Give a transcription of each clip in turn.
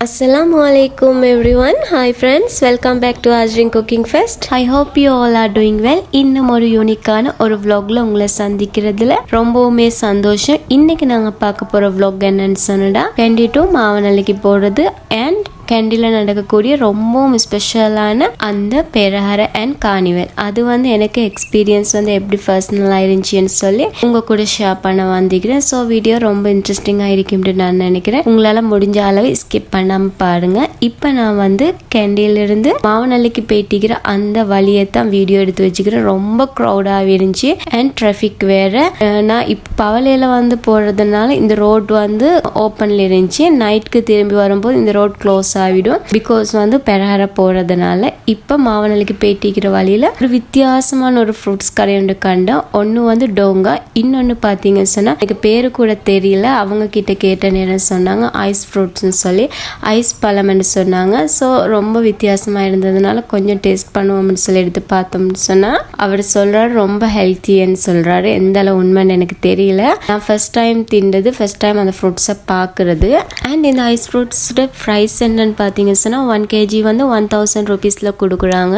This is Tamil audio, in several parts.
அஸ்லாம் வலைக்கும் everyone hi friends welcome back to ஆஜரிங் cooking fest I hope you all are doing well இன்னும் ஒரு யூனிக்கான ஒரு விளாகில் உங்களை சந்திக்கிறதுல ரொம்பவுமே சந்தோஷம் இன்னைக்கு நாங்கள் பார்க்க போகிற வ்ளாக் என்னன்னு சொன்னடா கண்டிட்டும் மாவனலைக்கு போகிறது அண்ட் கேண்டியில் நடக்கக்கூடிய ரொம்பவும் ஸ்பெஷலான அந்த பெரஹர அண்ட் கார்னிவல் அது வந்து எனக்கு எக்ஸ்பீரியன்ஸ் வந்து எப்படி பர்சனலாக இருந்துச்சுன்னு சொல்லி உங்கள் கூட ஷேர் பண்ண வந்திக்கிறேன் ஸோ வீடியோ ரொம்ப இன்ட்ரெஸ்டிங்காக இருக்கும்னு நான் நினைக்கிறேன். உங்களால் முடிஞ்ச அளவு ஸ்கிப் பண்ணாமல் பாருங்க. இப்போ நான் வந்து கேண்டியிலிருந்து மாவனல்லிக்கு போயிட்டிக்கிற அந்த வழியை தான் வீடியோ எடுத்து வச்சுக்கிறேன். ரொம்ப க்ரௌடாக இருந்துச்சு. அண்ட் ட்ராஃபிக் வேறு. நான் இப்போ பவலையில் வந்து போகிறதுனால இந்த ரோட் வந்து ஓப்பனில் இருந்துச்சு. நைட்டுக்கு திரும்பி வரும்போது இந்த ரோட் க்ளோஸ் ஆகிடும் பிகாஸ் வந்து பெரஹர போகிறதுனால இப்போ மாவனலுக்கு பேட்டிக்கிற வழியில் ஒரு வித்தியாசமான ஒரு ஃப்ரூட்ஸ் கடை ஒன்று கண்டோம். ஒன்று வந்து டோங்கா இன்னொன்று பார்த்தீங்கன்னு சொன்னால் எனக்கு பேர் கூட தெரியல. அவங்க கிட்ட கேட்ட நேரம் சொன்னாங்க ஐஸ் ஃப்ரூட்ஸ்னு சொல்லி ஐஸ் பழம்னு சொன்னாங்க. ஸோ ரொம்ப வித்தியாசமாக இருந்ததுனால கொஞ்சம் டேஸ்ட் பண்ணுவோம்னு சொல்லி எடுத்து பார்த்தோம்னு சொன்னால் அவர் சொல்கிறாரு ரொம்ப ஹெல்த்தின்னு சொல்கிறாரு எந்த அளவு உண்மைன்னு எனக்கு தெரியல. நான் ஃபர்ஸ்ட் டைம் திண்டது ஃபஸ்ட் டைம் அந்த ஃப்ரூட்ஸை பார்க்குறது. அண்ட் இந்த ஐஸ் ஃப்ரூட்ஸோட ப்ரைஸ் என்னன்னு பார்த்தீங்கன்னு சொன்னால் ஒன் கேஜி வந்து ஒன் தௌசண்ட் ருபீஸில் கொடுக்குறாங்க.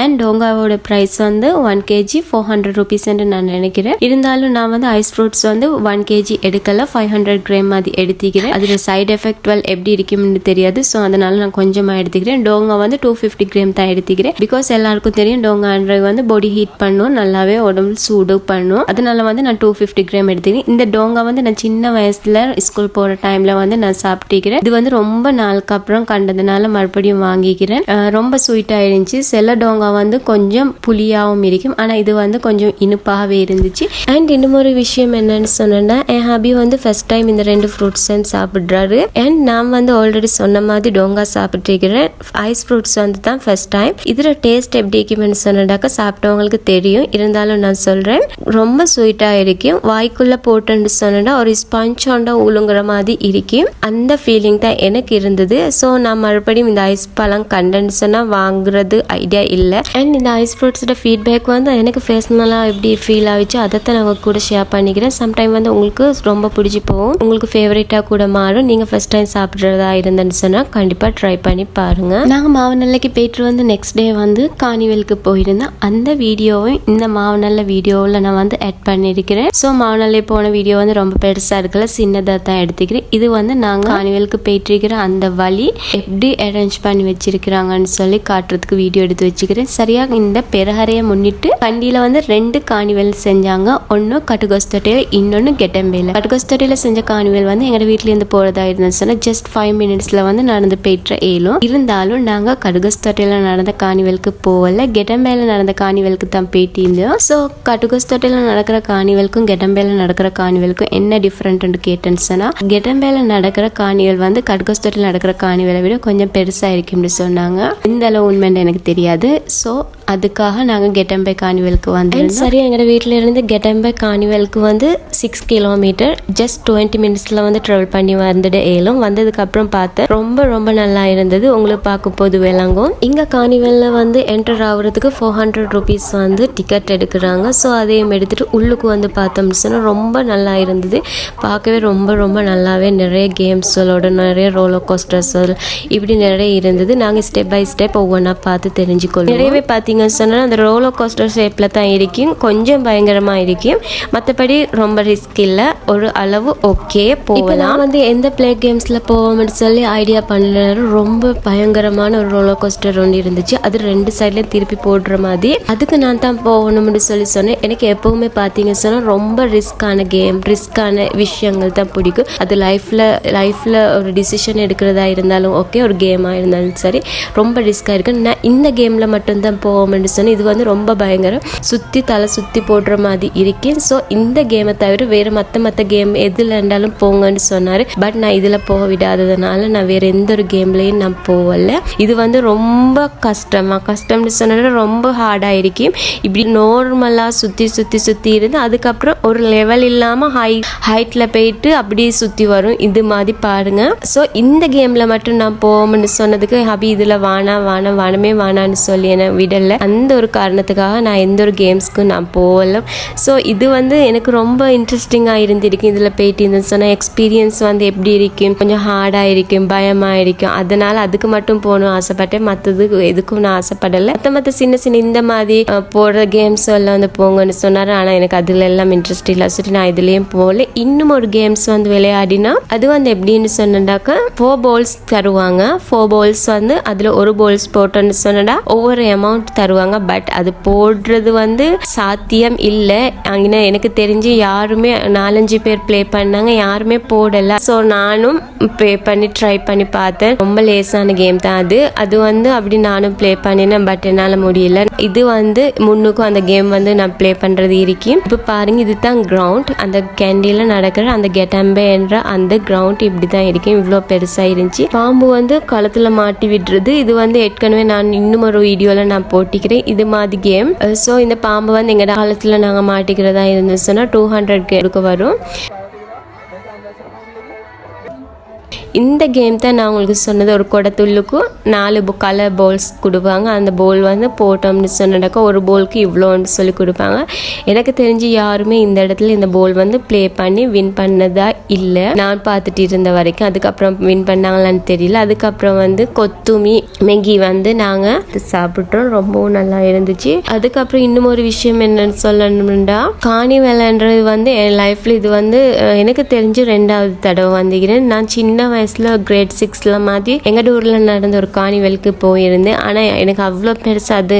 அண்ட் டோங்காவோட ப்ரைஸ் வந்து ஒன் கேஜி ஃபோர் ஹண்ட்ரட் ருபீஸ்ன்னு நான் நினைக்கிறேன். இருந்தாலும் நான் வந்து ஐஸ் ஃப்ரூட்ஸ் வந்து ஒன் கேஜி எடுக்கல ஃபைவ் ஹண்ட்ரட் கிராம் மாதிரி எடுத்துக்கிறேன் அதில் சைடு எஃபெக்ட் வெல் எப்படி இருக்கும்னு தெரியாது. ஸோ அதனால நான் கொஞ்சமாக எடுத்துக்கிறேன். டோங்கா வந்து டூ ஃபிஃப்டி கிராம் தான் எடுத்துக்கிறேன். பிகாஸ் எல்லாருக்கும் தெரியும் டோங்கான்றது வந்து பாடி ஹீட் பண்ணும் நல்லாவே உடம்பு சூடு பண்ணும். அதனால வந்து நான் டூ ஃபிஃப்டி கிராம் எடுத்துக்கிறேன். இந்த டோங்கா வந்து நான் சின்ன வயசுல ஸ்கூல் போகிற டைமில் வந்து நான் சாப்பிட்டுக்கிறேன். இது வந்து ரொம்ப நாளுக்கு அப்புறம் கண்டதுனால மறுபடியும் வாங்கிக்கிறேன். ரொம்ப ஸ்வீட்டாக இருந்துச்சு சில டோங்கா வந்து கொஞ்சம் புளியாகவும் இருக்கும். ஆனால் இது வந்து கொஞ்சம் இனிப்பாகவே இருந்துச்சு. அண்ட் இன்னும் ஒரு விஷயம் என்னன்னு சொன்னேன்னா என் ஹாபி வந்து ஃபர்ஸ்ட் டைம் இந்த ரெண்டு ஃப்ரூட்ஸ் சாப்பிட்றாரு. அண்ட் நான் வந்து ஆல்ரெடி சொன்ன மாதிரி டோங்கா சாப்பிட்ருக்கிறேன் ஐஸ் ஃப்ரூட்ஸ் வந்து தான் ஃபர்ஸ்ட் டைம் இதில் டேஸ்ட் எப்படி இருக்குமென்னு சொன்னடாக்கா சாப்பிட்டவங்களுக்கு தெரியும். இருந்தாலும் நான் சொல்கிறேன் ரொம்ப ஸ்வீட்டாக இருக்கும். வாய்க்குள்ளே போட்டுன்னு சொன்னா ஒரு ஸ்பஞ்சோண்டா உழுங்குற மாதிரி இருக்கும். அந்த ஃபீலிங் தான் எனக்கு இருந்தது. ஸோ நான் மறுபடியும் இந்த ஐஸ் பழம் கண்டன்னு சொன்னால் வாங்குறது ஐடியா இல்லை. அண்ட் இந்த ஐஸ் ஃப்ரூட்ஸோட ஃபீட்பேக் வந்து எனக்கு பர்சனலாக எப்படி ஃபீல் ஆகிச்சு அதைத்தான் நான் உங்க கூட ஷேர் பண்ணிக்கிறேன். சம்டைம் வந்து உங்களுக்கு ரொம்ப பிடிச்சி போகும். உங்களுக்கு ஃபேவரேட்டாக கூட மாறும். நீங்கள் ஃபஸ்ட் டைம் சாப்பிட்றதா இருந்தேன்னு சொன்னால் கண்டிப்பாக ட்ரை பண்ணி பாருங்கள் நாங்கள் மாவநல்லைக்கு போயிட்டு வந்து நெக்ஸ்ட் டே வந்து காணிவெலுக்கு போயிருந்தேன். அந்த வீடியோவும் இந்த மாவநல்ல வீடியோவில் நான் வந்து ஆட் பண்ணியிருக்கிறேன். ஸோ மாவநல்லை போன வீடியோ வந்து ரொம்ப பெருசாக இருக்கல சின்னதாக தான் எடுத்துக்கிறேன். இது வந்து நாங்கள் காணிவெலுக்கு போயிட்டு இருக்கிற அந்த வழி. எப்படி அரேஞ்ச் பண்ணி வச்சிருக்கிறாங்கன்னு சொல்லி காட்டுறதுக்கு வீடியோ எடுத்து வச்சுக்கிறேன். சரியாக இந்த பெருஹரையை முன்னிட்டு வண்டியில் வந்து ரெண்டு காணிவெல் செஞ்சாங்க. ஒன்று கட்டுகோஸ்தொட்டையில் இன்னொன்று கெட்டம்பேல கட்டுகோஸ்தொட்டையில் செஞ்ச காணிவல் வந்து எங்கள் வீட்டிலேருந்து போகிறதா இருந்துச்சுன்னா ஜஸ்ட் ஃபைவ் மினிட்ஸில் வந்து நடந்து போயிட்டு ஏலும். இருந்தாலும் நாங்கள் கடுகஸ்தொட்டையில் நடந்த காணிவலுக்கு போகல. கெட்டம்பேல நடந்த காணிவலுக்கு தான் போயிட்டு இருந்தோம். ஸோ கட்டுகோஸ்தொட்டையில் நடக்கிற காணிவலுக்கும் கெட்டம்பேல நடக்கிற காணிவெலுக்கும் என்ன டிஃப்ரெண்ட்னு கேட்டேன்னு சொன்னால் கெட்டம்பேல நடக்கிற காணிவெல் வந்து கடுகஸ்தொட்டையில் நடக்கிற காணிவெலை விட கொஞ்சம் பெருசாக இருக்கும்னு சொன்னாங்க. இந்த அளவு உண்மைன்னு எனக்கு தெரியாது. ஸோ அதுக்காக நாங்கள் கெட்டம்பே காணிவெலுக்கு வந்தேன் சரி எங்களோட வீட்டில இருந்து கெட்டம்பே காணிவெலுக்கு வந்து சிக்ஸ் கிலோமீட்டர் ஜஸ்ட் டுவெண்ட்டி மினிட்ஸில் வந்து ட்ராவல் பண்ணி வந்துட்டு ஏலும் வந்ததுக்கப்புறம் பார்த்தேன் ரொம்ப ரொம்ப நல்லா இருந்தது. உங்களுக்கு பார்க்கும் போது விளங்கும். இங்கே காணிவெல்ல வந்து என்டர் ஆகுறதுக்கு ஃபோர் ஹண்ட்ரட் ருபீஸ் வந்து டிக்கெட் எடுக்கிறாங்க. ஸோ அதையும் எடுத்துட்டு உள்ளுக்கு வந்து பார்த்தோம்னு சொன்னால் ரொம்ப நல்லா இருந்தது. பார்க்கவே ரொம்ப ரொம்ப நல்லாவே நிறைய கேம்ஸோட நிறைய ரோலோ கோஸ்டர்ஸ் இப்படி நிறைய இருந்தது. நாங்கள் ஸ்டெப் பை ஸ்டெப் ஒவ்வொன்றா பார்த்து தெரிஞ்சுக்கொள்வோம். நிறையவே பார்த்தீங்கன்னு சொன்னால் அந்த ரோலோ கோஸ்டர் ஷேப்பில் தான் இருக்கும். கொஞ்சம் பயங்கரமாக இருக்கும். மற்றபடி ரொம்ப ரிஸ்க் இல்லை. ஒரு அளவு ஓகே போகலாம். வந்து எந்த பிளே கேம்ஸில் போவோம்னு சொல்லி ஐடியா பண்ணல ரொம்ப பயங்கரமான ஒரு ரோலோ கோஸ்டர் ஒன்று இருந்துச்சு. அது ரெண்டு சைட்லேயும் திருப்பி போடுற மாதிரி. அதுக்கு நான் தான் போகணும்னு சொல்லி சொன்னேன். எனக்கு எப்பவுமே பார்த்தீங்க சொன்னால் ரொம்ப ரிஸ்க்கான கேம் ரிஸ்க்கான விஷயங்கள் தான் பிடிக்கும். அது லைஃப்பில் லைஃப்பில் ஒரு டிசிஷன் எடுக்கிறதா இருந்தாலும் ஓகே ஒரு கேமாக இருந்தாலும் சரி ரொம்ப ரிஸ்க்காக இருக்கு. நான் இந்த கேமில் மட்டும்தான் போவோம்னு சொன்னேன். இது வந்து ரொம்ப பயங்கரம். சுற்றி தலை சுற்றி போடுற மாதிரி இருக்கேன். ஸோ இந்த கேமை தவிர வேறு மற்ற மற்ற கேம் எதில் இருந்தாலும் போங்கன்னு சொன்னார். பட் நான் இதில் போக விடாததுனால நான் வேறு எந்த ஒரு கேம்லேயும் நான் போகல. இது வந்து ரொம்ப கஷ்டமாக கஷ்டம்னு சொன்னால் ரொம்ப ஹார்டாக இருக்கும் இப்படி நார்மலாக சுற்றி சுற்றி சுற்றி இருந்து அதுக்கப்புறம் ஒரு லெவல் இல்லாமல் ஹை ஹைட்டில் போயிட்டு அப்படியே சுற்றி வரும். இது மாதிரி பாருங்கள் ஸோ இந்த கேமில் மட்டும் நான் போவோம்னு சொன்னதுக்கு ஹபி இதில் வானா வானா வானமே வானான்னு சொல்லி என்னை விடலை. அந்த ஒரு காரணத்துக்காக நான் எந்த ஒரு கேம்ஸ்க்கும் நான் போகல. ஸோ இது வந்து எனக்கு ரொம்ப இன்ட்ரெஸ்டிங்காக இருந்திருக்கு. இதில் போயிட்டு இருந்தேன் சொன்னால் எக்ஸ்பீரியன்ஸ் வந்து எப்படி இருக்கும்? கொஞ்சம் ஹார்டாக இருக்கும் பயமாக இருக்கும். அதனால் அதுக்கு மட்டும் போகணும் ஆசைப்பட்டேன். மற்றதுக்கு எதுக்கும் நான் ஆசைப்படலை. மற்ற மற்ற சின்ன சின்ன இந்த மாதிரி போடுற கேம்ஸ் எல்லாம் வந்து போங்கன்னு சொன்னார். ஆனால் எனக்கு அதில் எல்லாம் இன்ட்ரெஸ்ட் இல்லை. சொல்லிட்டு நான் இதுலேயும் போகல. இன்னும் ஒரு கேம்ஸ் வந்து விளையாடினா அது வந்து எப்படின்னு சொன்னாக்கா ஃபோர் பால்ஸ் தருவாங்க. ஃபோர் பால்ஸ் வந்து அதில் ஒரு பால்ஸ் போட்டோன்னு சொன்னடா ஒவ்வொரு அமௌண்ட் தருவாங்க. பட் அது போடுறது வந்து சாத்தியம் இல்லை. அங்கே எனக்கு தெரிஞ்சு யாருமே நாலஞ்சு பேர் ப்ளே பண்ணாங்க. யாருமே போடலை. ஸோ நானும் ப்ளே பண்ணி ட்ரை பண்ணி பார்த்தேன். ரொம்ப லேசான கேம் தான் அது. அது வந்து அப்படி நானும் ப்ளே பண்ணினேன். பட் என்னால் முடியல. இது வந்து முன்னுக்கும் அந்த கேம் வந்து நான் ப்ளே பண்ணுறது இருக்கி இப்போ பாருங்க இதுதான் கிரவுண்ட் அந்த கேண்டியில் நடக்கிற அந்த கெட்டம்பே என்ற அந்த கிரவுண்ட் இப்படி தான் இருக்கும் இவ்வளோ பெருசாக இருந்துச்சு. பாம்பு வந்து களத்தில் மாட்டி விடுறது. இது வந்து ஏற்கனவே நான் இன்னும் ஒரு வீடியோவில் நான் போட்டிக்கிறேன் இது மாதிரி கேம் ஸோ இந்த பாம்பு வந்து எங்கள் காலத்தில் நாங்கள் மாட்டிக்கிறதா இருந்துச்சுன்னா டூ ஹண்ட்ரட் கேடுக்கு வரும். இந்த கேம் தான் நான் உங்களுக்கு சொன்னது. ஒரு குடத்துள்ளுக்கும் நாலு கலர் பவுல்ஸ் கொடுப்பாங்க. அந்த பவுல் வந்து போட்டோம்னு சொன்னடாக்கா ஒரு பவுலுக்கு இவ்வளோன்னு சொல்லி கொடுப்பாங்க. எனக்கு தெரிஞ்சு யாருமே இந்த இடத்துல இந்த பவுல் வந்து ப்ளே பண்ணி வின் பண்ணதா இல்லை. நான் பார்த்துட்டு இருந்த வரைக்கும் அதுக்கப்புறம் வின் பண்ணாங்களான்னு தெரியல. அதுக்கப்புறம் வந்து கொத்துமி மெகி வந்து நாங்கள் சாப்பிட்றோம் ரொம்பவும் நல்லா இருந்துச்சு. அதுக்கப்புறம் இன்னும் ஒரு விஷயம் என்னன்னு சொல்லணும்னா காணி வேலைன்றது வந்து என் லைஃப்பில் இது வந்து எனக்கு தெரிஞ்சு ரெண்டாவது தடவை வந்துக்கிறேன் நான் சின்ன வயசில் கிரேட் சிக்ஸில் மாதிரி எங்கள் ஊரில் நடந்த ஒரு காணிவலுக்கு போயிருந்தேன். ஆனால் எனக்கு அவ்வளோ பெருசாக அது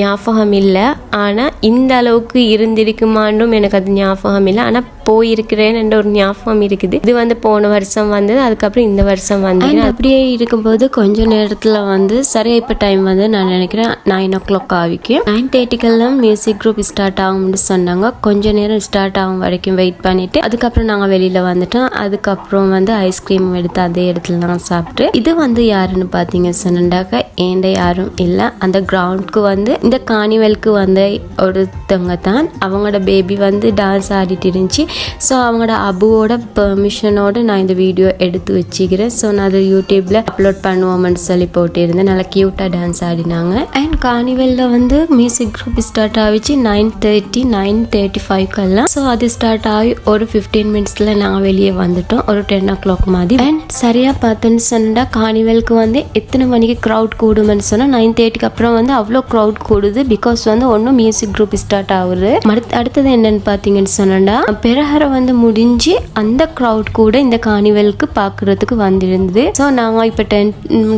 ஞாபகம் இல்லை. ஆனால் இந்த அளவுக்கு இருந்திருக்குமாண்டும் எனக்கு அது ஞாபகம் இல்லை. ஆனால் போயிருக்கிறேன் என்ற ஒரு ஞாபகம் இருக்குது. இது வந்து போன வருஷம் வந்தது அதுக்கப்புறம் இந்த வருஷம் வந்து அப்படியே இருக்கும்போது கொஞ்ச நேரத்தில் வந்து சரியா இப்போ டைம் வந்து நான் நினைக்கிறேன் நைன் ஓ கிளாக் ஆகிக்கும் நைன் தேர்ட்டிக்கெல்லாம் மியூசிக் குரூப் ஸ்டார்ட் ஆகும்னு சொன்னாங்க. கொஞ்ச நேரம் ஸ்டார்ட் ஆகும் வரைக்கும் வெயிட் பண்ணிட்டு அதுக்கப்புறம் நாங்கள் வெளியில் வந்துட்டோம். அதுக்கப்புறம் வந்து ஐஸ்கிரீம் எடுத்து அதே இடத்துல நாங்கள் சாப்பிட்டு இது வந்து யாருன்னு பார்த்தீங்க சொன்னாக்கா ஏண்ட யாரும் இல்லை. அந்த கிரவுண்டுக்கு வந்து இந்த காணிவலுக்கு வந்த ஒருத்தவங்க தான். அவங்களோட பேபி வந்து டான்ஸ் ஆடிட்டு இருந்துச்சு. ஸோ அவங்களோட அபுவோட பெர்மிஷனோடு நான் இந்த வீடியோ எடுத்து வச்சுக்கிறேன். ஸோ நான் அதை யூடியூப்பில் அப்லோட் பண்ணுவோம்னு சொல்லி போட்டிருந்தேன். நல்லா க்யூட்டாக டான்ஸ் ஆடினாங்க. அண்ட் கார்னிவலில் வந்து மியூசிக் குரூப் ஸ்டார்ட் ஆகிச்சு நைன் தேர்ட்டி நைன் தேர்ட்டி ஃபைவ்க்கெல்லாம் ஸோ அது ஸ்டார்ட் ஆகி ஒரு ஃபிஃப்டீன் மினிட்ஸில் நாங்கள் வெளியே வந்துட்டோம். ஒரு டென் ஓ கிளாக் மாதிரி. அண்ட் சரியாக பார்த்தோன்னு சொன்னால் கார்னிவலுக்கு வந்து எத்தனை மணிக்கு க்ரௌட் கூடுமென்னு சொன்னால் நைன் தேர்ட்டிக்கு அப்புறம் வந்து அவ்வளோ க்ரௌட் கூடுது. பிகாஸ் வந்து ஒன்றும் மியூசிக் குரூப் ஸ்டார்ட் ஆகுது அடுத்தது என்னன்னு பார்த்தீங்கன்னு சொன்னா பெரஹரை வந்து முடிஞ்சு அந்த க்ரௌட் கூட இந்த கார்னிவலுக்கு பார்க்குறதுக்கு வந்திருந்தது. ஸோ நாங்கள் இப்போ டென்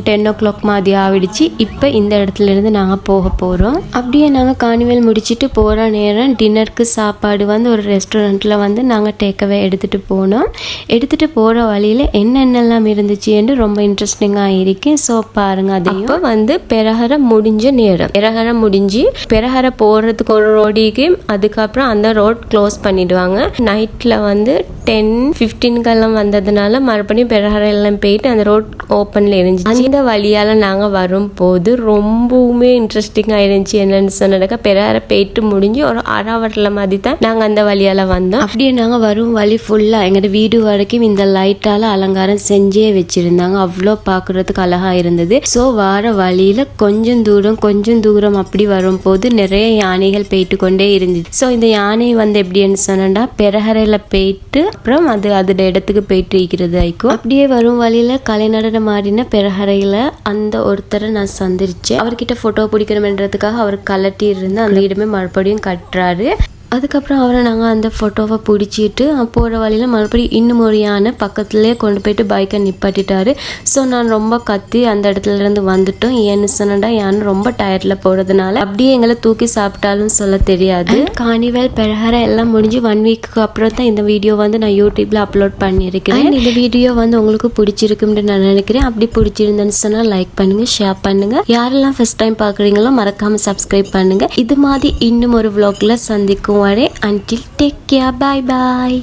டென் ஓ கிளாக் மாதிரி ஆகிடுச்சு இப்போ இந்த இடத்துல இருந்து நாங்கள் போக போகிறோம் அப்படியே நாங்கள் கார்னிவல் முடிச்சுட்டு போகிற நேரம் டின்னருக்கு சாப்பாடு வந்து ஒரு ரெஸ்டாரண்ட்டில் வந்து நாங்கள் டேக்அவே எடுத்துகிட்டு போனோம். எடுத்துகிட்டு போகிற வழியில் என்னென்னலாம் இருந்துச்சு என்று ரொம்ப இன்ட்ரெஸ்டிங்காக இருக்குது ஸோ பாருங்கள் அது வந்து பெரஹரம் முடிஞ்ச நேரம். பெரஹரம் முடிஞ்சு பெரஹர போகிறதுக்கு ஒரு ரோடிக்கு அதுக்கப்புறம் அந்த ரோட் க்ளோஸ் பண்ணிவிடுவாங்க நைட்டில் வந்து டென் ஃபிஃப்டீன்கெல்லாம் வந்ததுனால மறுபடியும் பெரஹர எல்லாம் போயிட்டு அந்த ரோட் ஓப்பனில் இருந்துச்சு. அந்த வழியால் நாங்கள் வரும்போது ரொம்பவுமே இன்ட்ரெஸ்டிங்காக இருந்துச்சு. என்னன்னு சொன்னதுக்கா பெரஹரை போயிட்டு முடிஞ்சு ஒரு அரை மாதிரி தான் நாங்கள் அந்த வழியால் வந்தோம். அப்படியே நாங்கள் வரும் வழி ஃபுல்லாக எங்கள் வீடு வரைக்கும் இந்த லைட்டால் அலங்காரம் செஞ்சே வச்சுருந்தாங்க. அவ்வளோ பார்க்குறதுக்கு அழகாக இருந்தது. ஸோ வார வழியில் கொஞ்சம் தூரம் கொஞ்சம் தூரம் அப்படி வரும்போது நிறைய யானைகள் போயிட்டு கொண்டே இருந்துச்சு. ஸோ இந்த யானை வந்து எப்படின்னு சொன்னா பெரஹரையில் போயிட்டு அப்புறம் அது அதோட இடத்துக்கு போயிட்டு இருக்கிறது ஆயிக்கும் அப்படியே வரும் வழியில் கலைநடனம் ஆடின பெரஹரையில் அந்த ஒருத்தரை நான் சந்திரிச்சேன் அவர்கிட்ட ஃபோட்டோ பிடிக்கணுன்றதுக்காக அவர் கலட்டி இருந்து அந்த இடமே மறுபடியும் கட்டுறாரு. அதுக்கப்புறம் அவரை நாங்கள் அந்த ஃபோட்டோவை பிடிச்சிட்டு போகிற வழியில் மறுபடியும் இன்னும் ஒரு யானை பக்கத்துலேயே கொண்டு போயிட்டு பைக்கை நிப்பாட்டிட்டாரு. ஸோ நான் ரொம்ப கத்தி அந்த இடத்துல இருந்து வந்துட்டோம். ஏன்னு சொன்னடா யானை ரொம்ப டயர்டில் போகிறதுனால அப்படியே எங்களை தூக்கி சாப்பிட்டாலும் சொல்ல தெரியாது. காணிவேல் பெழகர எல்லாம் முடிஞ்சு ஒன் வீக்கு அப்புறம் தான் இந்த வீடியோ வந்து நான் யூடியூப்ல அப்லோட் பண்ணியிருக்கேன் இந்த வீடியோ வந்து உங்களுக்கு பிடிச்சிருக்கும்னு நான் நினைக்கிறேன். அப்படி பிடிச்சிருந்தேன்னு சொன்னால் லைக் பண்ணுங்க ஷேர் பண்ணுங்க. யாரெல்லாம் ஃபர்ஸ்ட் டைம் பார்க்குறீங்களோ மறக்காம சப்ஸ்கிரைப் பண்ணுங்க. இது மாதிரி இன்னும் ஒரு vlogல சந்திக்கும் for a until take care bye bye